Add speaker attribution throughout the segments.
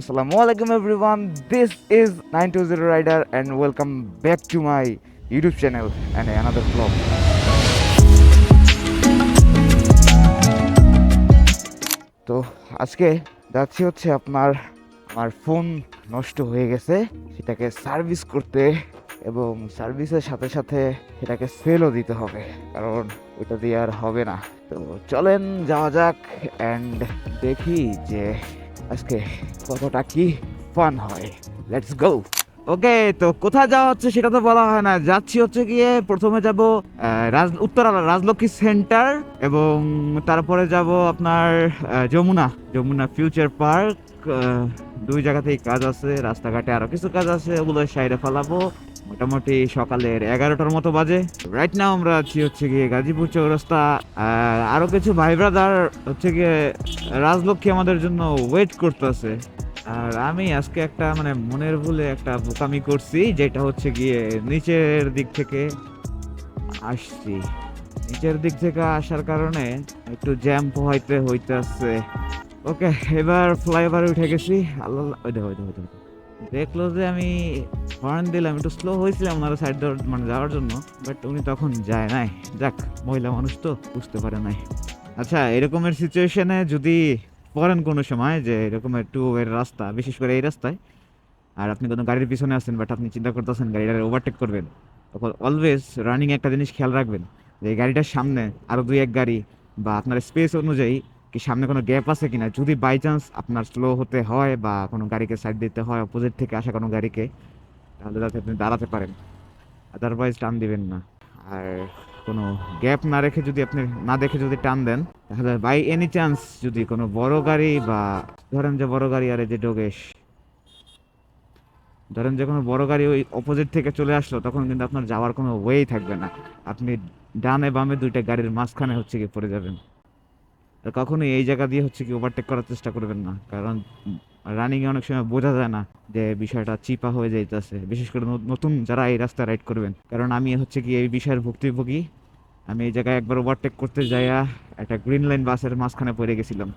Speaker 1: Assalamu alaikum everyone. This is 920 Rider and welcome back to my YouTube channel and another vlog. তো আজকে যাচ্ছি হচ্ছে আপনার, আমার ফোন নষ্ট হয়ে গেছে সেটাকে সার্ভিস করতে এবং সার্ভিসের সাথে সাথে সেটাকে সেলও দিতে হবে, কারণ ওটা দিয়ে আর হবে না তো চলেন, যাওয়া যাক অ্যান্ড দেখি যে আজকে কতটা কি ফান হয়? লেটস গো ওকে তো কোথায় যাওয়া হচ্ছে সেটা তো বলা হয় না। যাচ্ছি হচ্ছে গিয়ে প্রথমে যাব রাজ উত্তরা রাজলক্ষ্মী সেন্টার এবং তারপরে যাব আপনার যমুনা যমুনা ফিউচার পার্ক দুই জায়গাতেই কাজ আছে, রাস্তাঘাটে আরও কিছু কাজ আছে ওগুলো সাইডে ফেলাবো মোটামুটি সকালের এগারোটার মতো বাজে। রাইট নাও আমরা আছি হচ্ছে গিয়ে গাজীপুর চৌরাস্তা। আর কিছু ভাই ব্রাদার হচ্ছে গিয়ে রাজলক্ষ্মী আমাদের জন্য ওয়েট করতেছে। আর আমি আজকে একটা মানে মনের ভুলে একটা বোকামি করছি যেটা হচ্ছে গিয়ে নিচের দিক থেকে আসছি। নিচের দিক থেকে আসার কারণে একটু জ্যাম পোহাইতে হইতেছে। ওকে এবার ফ্লাইওভারে উঠে গেছি। আল্লাহ ওই দেখো, ওই দেখো। দেখল যে আমি হর্ন দিলাম, একটু স্লো হয়েছিলাম ওনার সাইড মানে যাওয়ার জন্য বাট উনি তখন যায় নাই। যাক, মহিলা মানুষ তো, বুঝতে পারে নাই। আচ্ছা এরকমের সিচুয়েশনে যদি পড়েন কোনো সময় যে এরকমের টু ওয়ের রাস্তা, বিশেষ করে এই রাস্তায়, আর আপনি কোনো গাড়ির পিছনে আছেন বাট আপনি চিন্তা করতেছেন গাড়িটা ওভারটেক করবেন, তখন অলওয়েজ রানিং একটা জিনিস খেয়াল রাখবেন, যে গাড়িটার সামনে আরও দুই এক গাড়ি বা আপনার স্পেস অনুযায়ী কি সামনে কোনো গ্যাপ আছে কিনা? যদি বাই চান্স আপনার স্লো হতে হয় বা কোনো গাড়িকে সাইড দিতে হয় অপোজিট থেকে আসা কোনো গাড়িকে, তাহলে যাতে আপনি দাঁড়াতে পারেন। আদারওয়াইজ টান দিবেন না। আর কোনো গ্যাপ না রেখে যদি আপনি, না দেখে যদি টান দেন, তাহলে বাই এনি চান্স যদি কোনো বড় গাড়ি বা, ধরেন যে বড় গাড়ি আর যে ডোগেশ ধরেন যে কোনো বড় গাড়ি ওই অপোজিট থেকে চলে আসলো, তখন কিন্তু আপনার যাওয়ার কোনো ওয়েই থাকবে না। আপনি ডানে বামে দুইটা গাড়ির মাঝখানে হচ্ছে কি পড়ে যাবেন। আর কখনোই এই জায়গা দিয়ে হচ্ছে কি ওভারটেক করার চেষ্টা করবেন না। কারণ রানিংয়ে অনেক সময় বোঝা যায় না যে বিষয়টা চিপা হয়ে যাইতেছে। বিশেষ করে নতুন যারা এই রাস্তা রাইড করবেন। কারণ আমি হচ্ছে কি এই বিষয়ের ভুক্তভোগী। আমি এই জায়গায় একবার ওভারটেক করতে যাইয়া একটা গ্রিন লাইন বাসের মাঝখানে পড়ে গেছিলাম।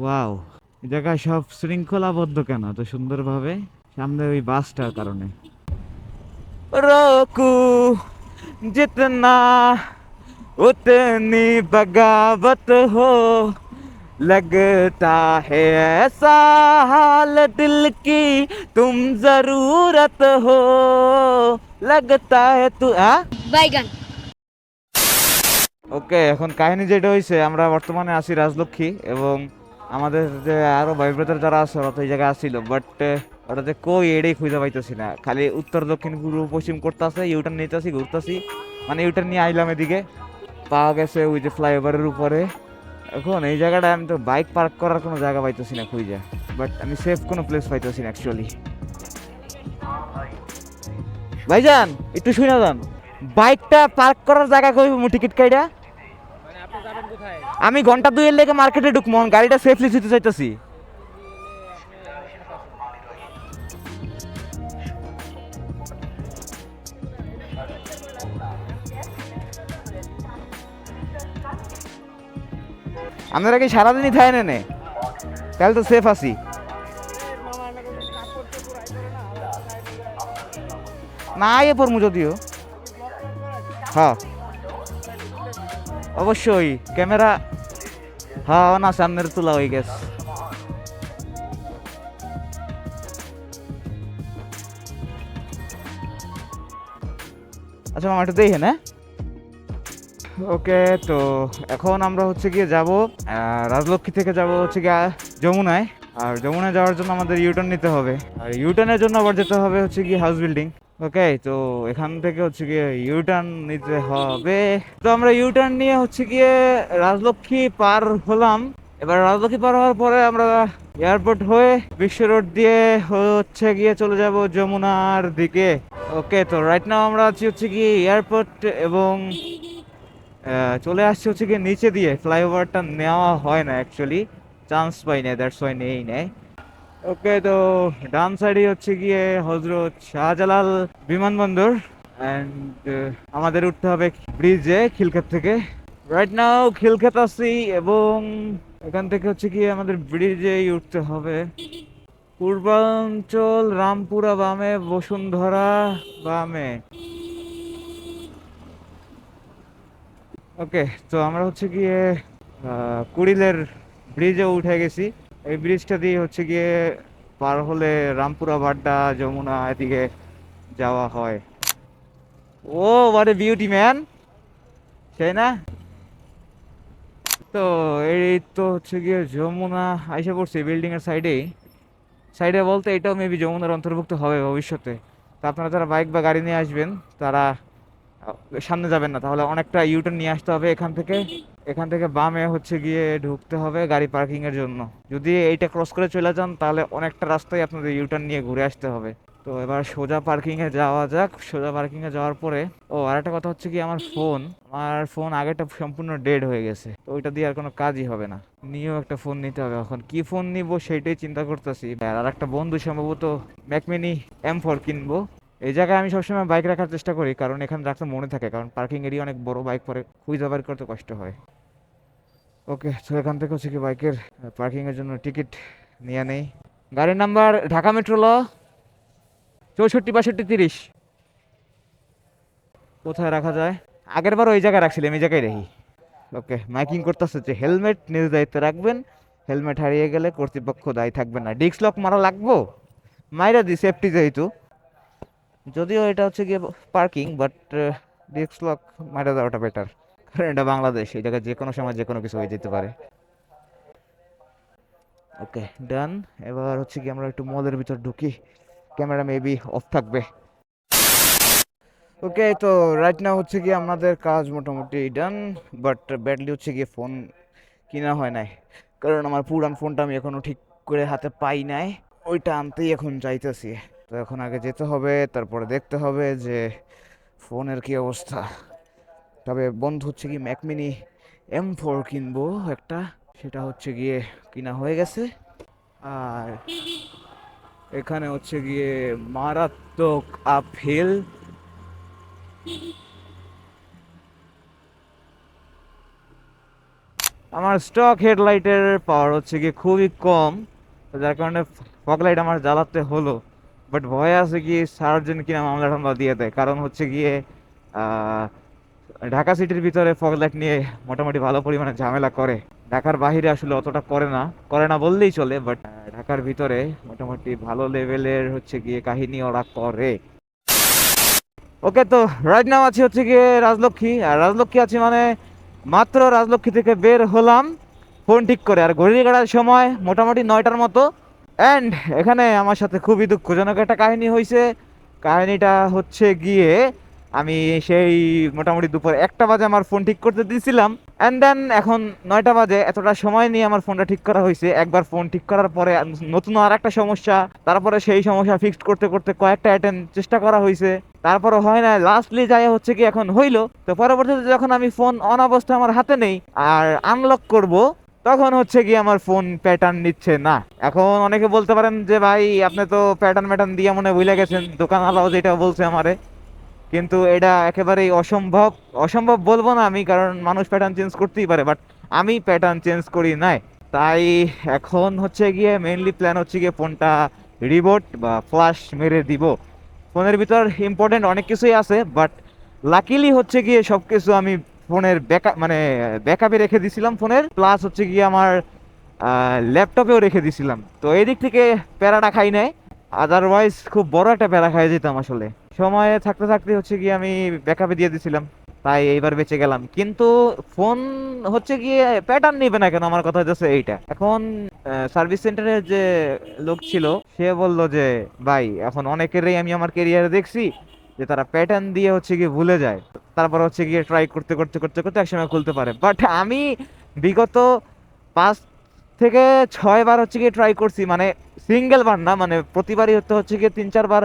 Speaker 1: ওয়াও জায়গায় সব শৃঙ্খলাবদ্ধ কেন? তো সুন্দরভাবে? সামনে ওই বাসটার কারণে। रोकू जितना उतनी बगावत हो लगता है ऐसा हाल दिल की तुम जरूरत हो लगता है तू आ
Speaker 2: বাইগান
Speaker 1: ওকে এখন কাহিনী যেটা হয়েছে আমরা বর্তমানে আছি রাজলক্ষ্মী এবং আমাদের যে আরো ভাই ব্রাদার যারা আছে ওরা তো এই জায়গায় আসছিল বাট ওরা যে কই এটাই খুঁজে পাইতেছি না। খালি উত্তর দক্ষিণ পূর্ব পশ্চিম করতেছে ইউটার্ন নিতেছি ঘুরতেছি। মানে ইউটার্ন নিয়ে আইলাম এদিকে। পাওয়া গেছে ওই যে ফ্লাইওভারের উপরে। এখন এই জায়গাটায় আমি তো বাইক পার্ক করার কোনো জায়গা পাইতেছি না খুঁজে। বাট আমি সেফ কোনো প্লেস পাইতেছি না অ্যাকচুয়ালি ভাইজান একটু শুনে যান। বাইকটা পার্ক করার জায়গা কই টিকিট কাইডা আমি ঘণ্টা দুইয়ের লেগে মার্কেটে আমি গাড়িটা সেফলি দিতে চাইতেছি। আপনারা কি সারাদিনই থাই নেনে তাহলে তো সেফ আছি। না এ পড়মু যদিও। হ্যাঁ। অবশ্যই, ক্যামেরা। হ্যাঁ না, সামনের তোলা হয়ে গেছে। আচ্ছা মামা, একটু দেখে না ওকে, তো এখন আমরা হচ্ছে গিয়ে যাব রাজলক্ষ্মী থেকে যাব হচ্ছে গিয়ে যমুনায়। আর যমুনায় যাওয়ার জন্য আমাদের ইউটার্ন নিতে হবে। আর ইউটার্নের জন্য আবার যেতে হবে হচ্ছে গিয়ে হাউস বিল্ডিং ওকে, তো এখান থেকে হচ্ছে গিয়ে ইউটার্ন নিতে হবে। তো আমরা ইউটার্ন নিয়ে হচ্ছে গিয়ে রাজলক্ষ্মী পার হলাম। এবার রাজলক্ষ্মী পার হওয়ার পরে আমরা এয়ারপোর্ট হয়ে বিশ্ব রোড দিয়ে হচ্ছে গিয়ে চলে যাব যমুনার দিকে। ওকে, তো রাইট নাও আমরা আছি হচ্ছে গিয়ে এয়ারপোর্ট এবং চলে আসছে হচ্ছে গিয়ে নিচে দিয়ে। ফ্লাইওভারটা নেওয়া হয় না অ্যাকচুয়ালি চান্স পাই না দ্যাটস ওয়াই নেই নেয় ওকে তো ডান সাইডে হচ্ছে গিয়ে হজরত শাহজালাল বিমানবন্দর। অ্যান্ড আমাদের উঠতে হবে ব্রিজে খিলকাত থেকে। রাইট নাও খিলক্ষেত আছি এবং এখান থেকে হচ্ছে কি আমাদের ব্রিজেই উঠতে হবে। পূর্বাঞ্চল, রামপুরা বামে, বসুন্ধরা বামে। ওকে তো আমরা হচ্ছে গিয়ে কুড়িলের ব্রিজে উঠে গেছি। এই ব্রিজটা দিয়ে হচ্ছে গিয়ে পার হলে রামপুরা বাড্ডা যমুনা এদিকে যাওয়া হয়। ও এ বিউটি ম্যান সেই না? তো এই তো হচ্ছে গিয়ে যমুনা, আইসা পড়ছে বিল্ডিং এর সাইডেই সাইডে বলতে এটাও মেবি যমুনার অন্তর্ভুক্ত হবে ভবিষ্যতে। তো আপনারা যারা বাইক বা গাড়ি নিয়ে আসবেন, তারা সামনে যাবেন না, তাহলে অনেকটা ইউটার্ন নিয়ে আসতে হবে এখান থেকে। এখান থেকে বামে হচ্ছে গিয়ে ঢুকতে হবে গাড়ি পার্কিং এর জন্য। যদি এইটা ক্রস করে চলে যান, তাহলে অনেকটা রাস্তায় আপনাদের ইউটার্ন নিয়ে ঘুরে আসতে হবে। তো এবার সোজা পার্কিং এ যাওয়া যাক। সোজা পার্কিং এ যাওয়ার পরে, ও, আরেকটা কথা হচ্ছে কি, আমার ফোন আমার ফোন আগেটা সম্পূর্ণ ডেড হয়ে গেছে। তো ওইটা দিয়ে আর কোনো কাজই হবে না। নিয়েও একটা ফোন নিতে হবে এখন। কি ফোন নিব সেটাই চিন্তা করতেছি। আর একটা বন্ধু সম্ভবত ম্যাকমিনি এম ফোর কিনবো। এই জায়গায় আমি সবসময় বাইক রাখার চেষ্টা করি, কারণ এখানে রাখতে মনে থাকে, কারণ পার্কিং এরিয়া অনেক বড় বাইক পরে খুঁজে বের করতে কষ্ট হয়। ওকে তো এখান থেকে হচ্ছে কি বাইকের পার্কিং এর জন্য টিকিট নিয়ে নেই। গাড়ির নাম্বার ঢাকা মেট্রো ল, চৌষট্টি, বাষট্টি, তিরিশ। কোথায় রাখা যায়? আগের বার ওই জায়গায় রাখছিলাম, এই জায়গায় রাখি। ওকে মাইকিং করতেছে যে হেলমেট নিজ দায়িত্বে রাখবেন, হেলমেট হারিয়ে গেলে কর্তৃপক্ষ দায়ী থাকবে না। ডিস্ক লক মারা লাগবো? মাইরা দি সেফটি যেহেতু। যদিও এটা হচ্ছে গিয়ে পার্কিং বাট ডিস্ক লক মাইরা দেওয়াটা বেটার কারণ এটা বাংলাদেশ, এই জায়গায় যে কোনো সময় যে কোনো কিছু হয়ে যেতে পারে। ওকে ডান এবার হচ্ছে কি আমরা একটু মলের ভিতর ঢুকি। ক্যামেরা মেবি অফ থাকবে। ওকে তো রাইট নাও হচ্ছে কি আমাদের কাজ মোটামুটি ডান বাট ব্যাডলি হচ্ছে গিয়ে ফোন কিনা হয় নাই। কারণ আমার পুরান ফোনটা আমি এখনও ঠিক করে হাতে পাই নাই। ওইটা আনতেই এখন যাইতেছি। তো এখন আগে যেতে হবে, তারপরে দেখতে হবে যে ফোনের কি অবস্থা। তবে বন্ধু হচ্ছে কি ম্যাকমিনি এম ফোর কিনবো একটা, সেটা হচ্ছে গিয়ে কিনা হয়ে গেছে। আর এখানে হচ্ছে গিয়ে মারাত্মক আপহিল আমার স্টক হেডলাইটের পাওয়ার হচ্ছে গিয়ে খুবই কম যার কারণে ফগ লাইট আমার জ্বালাতে হলো। বাট ভয় আছে কি সার্জন কিনা মামলা টামলা দিয়ে দেয়। কারণ হচ্ছে গিয়ে ঢাকা সিটির ভিতরে ফগ লাইট নিয়ে মোটামুটি ভালো পরিমাণে ঝামেলা করে। ঢাকার বাইরে আসলে অতটা করে না। করে না বললেই চলে বাট ঢাকার ভিতরে মোটামুটি ভালো লেভেলের হচ্ছে গিয়ে কাহিনী ওরা করে। ওকে তো রাইট নাম আছি হচ্ছে গিয়ে রাজলক্ষ্মী। আর রাজলক্ষ্মী আছি মানে মাত্র রাজলক্ষ্মী থেকে বের হলাম। ফোন ঠিক করে। আর ঘড়ি কাটার সময় মোটামুটি নয়টার মতো। অ্যান্ড এখানে আমার সাথে খুবই দুঃখজনক একটা কাহিনী হয়েছে কাহিনীটা হচ্ছে গিয়ে আমি সেই মোটামুটি দুপুর একটা বাজে আমার ফোন ঠিক করতে দিয়েছিলাম অ্যান্ড দেন এখন নয়টা বাজে, এতটা সময় নিয়ে আমার ফোনটা ঠিক করা হয়েছে একবার ফোন ঠিক করার পরে নতুন আর একটা সমস্যা, তারপরে সেই সমস্যা ফিক্সড করতে করতে কয়েকটা অ্যাটেন্ড চেষ্টা করা হয়েছে তারপরে হয় না লাস্টলি যাই হচ্ছে কি এখন হইল। তো পরবর্তীতে যখন আমি ফোন অন অবস্থায় আমার হাতে নেই, আর আনলক করব তখন হচ্ছে কি আমার ফোন প্যাটার্ন নিচ্ছে না। এখন অনেকে বলতে পারেন যে, ভাই, আপনি তো প্যাটার্ন ম্যাটার্ন দিয়ে মনে ভুলে গেছেন, দোকান দোকানওয়ালাও যেটা বলছে আমারে। কিন্তু এটা একেবারেই অসম্ভব অসম্ভব বলব না আমি, কারণ মানুষ প্যাটার্ন চেঞ্জ করতেই পারে বাট আমি প্যাটার্ন চেঞ্জ করি নাই। তাই এখন হচ্ছে গিয়ে মেইনলি প্ল্যান হচ্ছে গিয়ে ফোনটা রিবোট বা ফ্লাশ মেরে দিব। ফোনের ভিতর ইম্পর্টেন্ট অনেক কিছুই আছে বাট লাকিলি হচ্ছে গিয়ে সব কিছু আমি ফোনের ব্যাকআপ মানে ব্যাকআপে রেখে দিছিলাম ফোনের প্লাস হচ্ছে গিয়ে আমার ল্যাপটপেও রেখে দিছিলাম। তো এই দিক থেকে প্যারাটা খাই নাই আদারওয়াইজ খুব বড় একটা প্যারা খাই যেতাম আসলে। সময়ে থাকতে থাকতে হচ্ছে গিয়ে আমি ব্যাকআপে দিয়ে দিছিলাম, তাই এইবার বেঁচে গেলাম। কিন্তু ফোন হচ্ছে গিয়ে প্যাটার্ন নিবে না কেন? আমার কথা হচ্ছে এইটা। এখন সার্ভিস সেন্টারের যে লোক ছিল, সে বলল যে, ভাই, এখন অনেকেরই আমি আমার কেরিয়ারে দেখছি যে তারা প্যাটার্ন দিয়ে হচ্ছে গিয়ে ভুলে যায়। তারপর হচ্ছে গিয়ে ট্রাই করতে করতে করতে করতে একসময় খুলতে পারে। বাট আমি বিগত পাঁচ থেকে ছয় বার হচ্ছে গিয়ে ট্রাই করছি মানে সিঙ্গেল বার না মানে প্রতিবারই হতে হচ্ছে গিয়ে তিন চারবার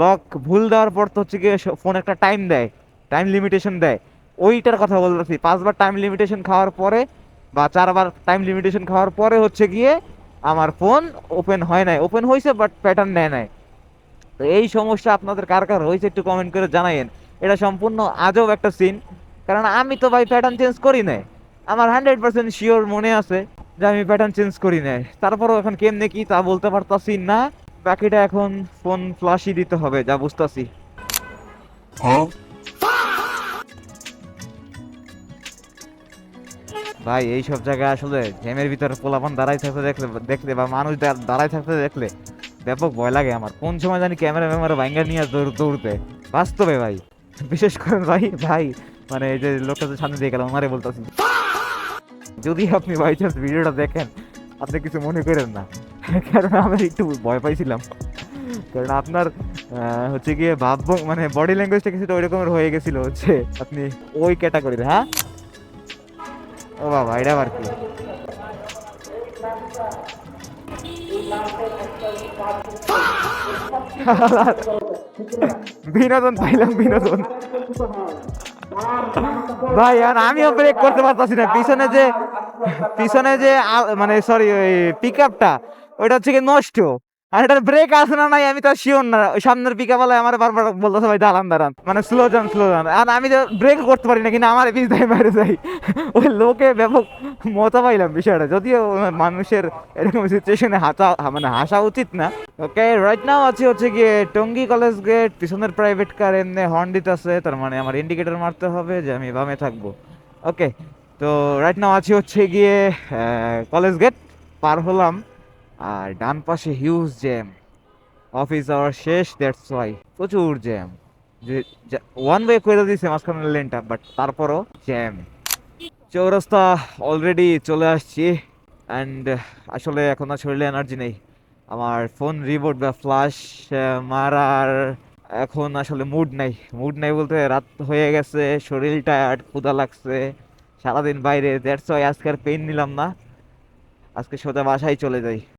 Speaker 1: লক ভুল দেওয়ার পর তো হচ্ছে গিয়ে ফোন একটা টাইম দেয় টাইম লিমিটেশন দেয়। ওইটার কথা বলতেছি, পাঁচবার টাইম লিমিটেশন খাওয়ার পরে বা চারবার টাইম লিমিটেশন খাওয়ার পরে হচ্ছে গিয়ে আমার ফোন ওপেন হয় নাই। ওপেন হয়েছে বাট প্যাটার্ন নেয় নাই। তো এই সমস্যা আপনাদের কার কার? হয়েছে একটু কমেন্ট করে জানাইন এটা সম্পূর্ণ আজব একটা সিন কারণ আমি তো ভাই প্যাটার্ন চেঞ্জ করি নাই। আমার হান্ড্রেড পার্সেন্ট শিওর মনে আছে যে আমি প্যাটার্ন চেঞ্জ করি নাই। তারপরও এখন কেমনে কি তা বলতে পারতাছি না। বাকিটা এখন ফোন ফ্লাশই দিতে হবে যা বুঝতাছি। ভাই এই সব জায়গায় আসলে জ্যামের ভিতরে পোলাপান দাঁড়াই থাকতে দেখলে দেখলে বা মানুষ দাঁড়াই থাকতে দেখলে ব্যাপক ভয় লাগে আমার। কোন সময় জানি ক্যামেরা ম্যামেরা ভাঙ্গা নিয়ে দৌড় দৌড়তে বাস্তবে ভাই। বিশেষ করে ভাই ভাই মানে এই যে লোকটা যে সামনে দিয়ে গেলাম ওনারে বলতেছি। যদি আপনি বাই চান্স ভিডিওটা দেখেন, আপনি কিছু মনে করেন না। কারণ আমি একটু ভয় পাইছিলাম। কারণ আপনার হচ্ছে গিয়ে ভাব মানে বডি ল্যাঙ্গুয়েজটা কিছুটা ওই রকমের হয়ে গেছিল হচ্ছে, আপনি ওই ক্যাটাগরির হ্যাঁ? ও বাবা, এটা আবার কি? বিনোদন পাইলাম, বিনোদন। ভাই, আর আমিও ব্রেক করতে পারতাছি না। পিছনে যে পিছনে যে মানে সরি ওই পিক আপটা ওইটা হচ্ছে কি নষ্ট। আর এটার ব্রেক আছে না নাই, আমি তো শিওর না। সামনের পিক আপ আমার বারবার বলতেছে, ভাই, দাঁড়ান দাঁড়ান। মানে স্লো যান স্লো যান আর আমি তো ব্রেক করতে পারি না, কিন্তু আমার পিছ দিয়ে বাইরে যাই। ওই লোকে ব্যাপক মজা পাইলাম বিষয়টা। যদিও মানুষের এরকম সিচুয়েশনে হাসা মানে হাসা উচিত না। ওকে রাইট নাও আছে হচ্ছে গিয়ে টঙ্গী কলেজ গেট পিছনের প্রাইভেট কার এমনি হর্ন দিতেছে তার মানে আমার ইন্ডিকেটর মারতে হবে যে আমি বামে থাকব। ওকে তো রাইট নাও আছি হচ্ছে গিয়ে কলেজ গেট পার হলাম। আর ডান পাশে হিউজ জ্যাম অফিস আওয়ার শেষ দ্যাটস ওয়াই প্রচুর জ্যাম যে ওয়ান ওয়ে করে দিয়েছে মাঝখানের লেনটা বাট তারপরও জ্যাম চৌরাস্তা অলরেডি চলে আসছি অ্যান্ড আসলে এখন আর শরীরে এনার্জি নেই। আমার ফোন রিবোট বা ফ্লাশ মারার এখন আসলে মুড নাই। মুড নাই বলতে রাত হয়ে গেছে, শরীর টায়ার্ড ক্ষুধা লাগছে, সারাদিন বাইরে দ্যাটস ওয়াই আজকে আর পেন নিলাম না। আজকে সোজা বাসায় চলে যাই।